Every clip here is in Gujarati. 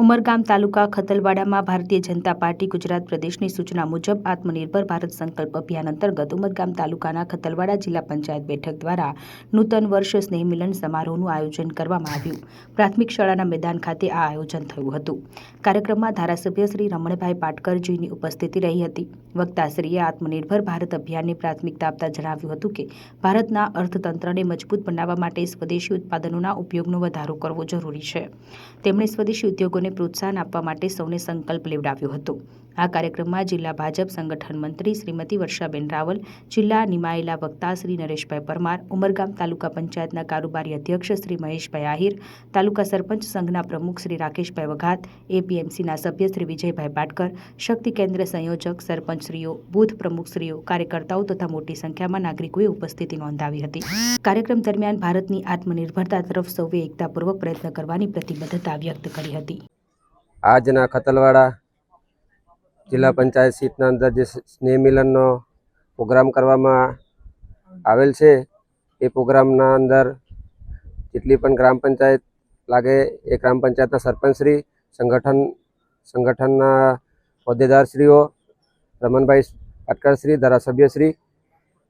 ઉમરગામ તાલુકા ખતલવાડામાં ભારતીય જનતા પાર્ટી ગુજરાત પ્રદેશની સૂચના મુજબ આત્મનિર્ભર ભારત સંકલ્પ અભિયાન અંતર્ગત ઉમરગામ તાલુકાના ખતલવાડા જિલ્લા પંચાયત બેઠક દ્વારા નૂતન વર્ષ સ્નેહ મિલન સમારોહનું આયોજન કરવામાં આવ્યું. પ્રાથમિક શાળાના મેદાન ખાતે આ આયોજન થયું હતું. કાર્યક્રમમાં ધારાસભ્ય શ્રી રમણભાઈ પાટકરજીની ઉપસ્થિતિ રહી હતી. વક્તાશ્રીએ આત્મનિર્ભર ભારત અભિયાનને પ્રાથમિકતા આપતા જણાવ્યું હતું કે, ભારતના અર્થતંત્રને મજબૂત બનાવવા માટે સ્વદેશી ઉત્પાદનોના ઉપયોગનો વધારો કરવો જરૂરી છે. તેમણે સ્વદેશી ઉદ્યોગોને પ્રોત્સાહન આપવા માટે સૌને સંકલ્પ લેવડાવ્યો હતો. આ કાર્યક્રમમાં જિલ્લા ભાજપ સંગઠન મંત્રી શ્રીમતી વર્ષાબેન રાવલ, જિલ્લા નિમાયેલા વક્તા શ્રી નરેશભાઈ પરમાર, ઉમરગામ તાલુકા પંચાયતના કારોબારી અધ્યક્ષ શ્રી મહેશભાઈ આહિર, તાલુકા સરપંચ સંઘના પ્રમુખ શ્રી રાકેશભાઈ વઘાત, એપીએમસીના સભ્ય શ્રી વિજયભાઈ પાટકર, શક્તિ કેન્દ્ર સંયોજક સરપંચશ્રીઓ, બૂથ પ્રમુખશ્રીઓ, કાર્યકર્તાઓ તથા મોટી સંખ્યામાં નાગરિકોએ ઉપસ્થિતિ નોંધાવી હતી. કાર્યક્રમ દરમિયાન ભારતની આત્મનિર્ભરતા તરફ સૌએ એકતાપૂર્વક પ્રયત્ન કરવાની પ્રતિબદ્ધતા વ્યક્ત કરી હતી. આજના ખતલવાડા જિલ્લા પંચાયત સીટના અંદર જે સ્નેહ મિલનનો પ્રોગ્રામ કરવામાં આવેલ છે, એ પ્રોગ્રામના અંદર જેટલી પણ ગ્રામ પંચાયત લાગે એ ગ્રામ પંચાયતના સરપંચશ્રી, સંગઠન, સંગઠનના હોદ્દેદારશ્રીઓ, રમણભાઈ પાટકરશ્રી, ધારાસભ્યશ્રી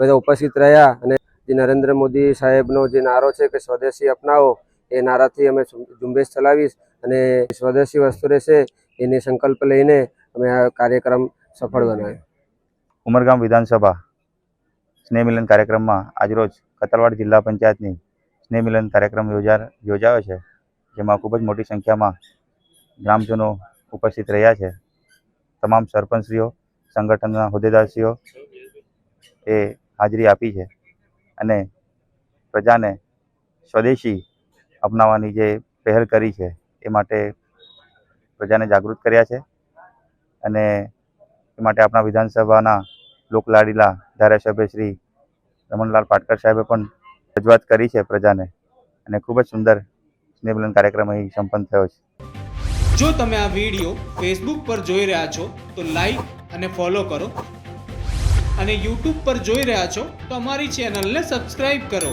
બધા ઉપસ્થિત રહ્યા અને જે નરેન્દ્ર મોદી સાહેબનો જે નારો છે કે સ્વદેશી અપનાવો એ નારાથી અમે ઝુંબેશ ચલાવીશ અને સ્વદેશી વસ્તુ રહેશે એની સંકલ્પ લઈને અમે આ કાર્યક્રમ સફળ બનાવ્યો ઉમરગામ વિધાનસભા સ્નેહ મિલન કાર્યક્રમમાં આજરોજ કતલવાડ જિલ્લા પંચાયતની સ્નેહ મિલન કાર્યક્રમ યોજા, યોજાયો છે, જેમાં ખૂબ જ મોટી સંખ્યામાં ગ્રામજનો ઉપસ્થિત રહ્યા છે. તમામ સરપંચશ્રીઓ, સંગઠનના હોદ્દેદારશ્રીઓ એ હાજરી આપી છે અને પ્રજાને સ્વદેશી અપનાવવાની જે પહેલ કરી છે, એ માટે પ્રજાને જાગૃત કર્યા છે અને એ માટે આપણા વિધાનસભાના લોકલાડીલા ધારાસભ્ય શ્રી રમણલાલ પાટકર સાહેબે પણ રજૂઆત કરી છે પ્રજાને અને ખૂબ જ સુંદર સ્નેહમિલન કાર્યક્રમ અહીં સંપન્ન થયો છે. જો તમે આ વીડિયો ફેસબુક પર જોઈ રહ્યા છો, તો લાઈક અને ફોલો કરો. અને યુટ્યુબ પર જોઈ રહ્યા છો, તો અમારી ચેનલને સબસ્ક્રાઈબ કરો.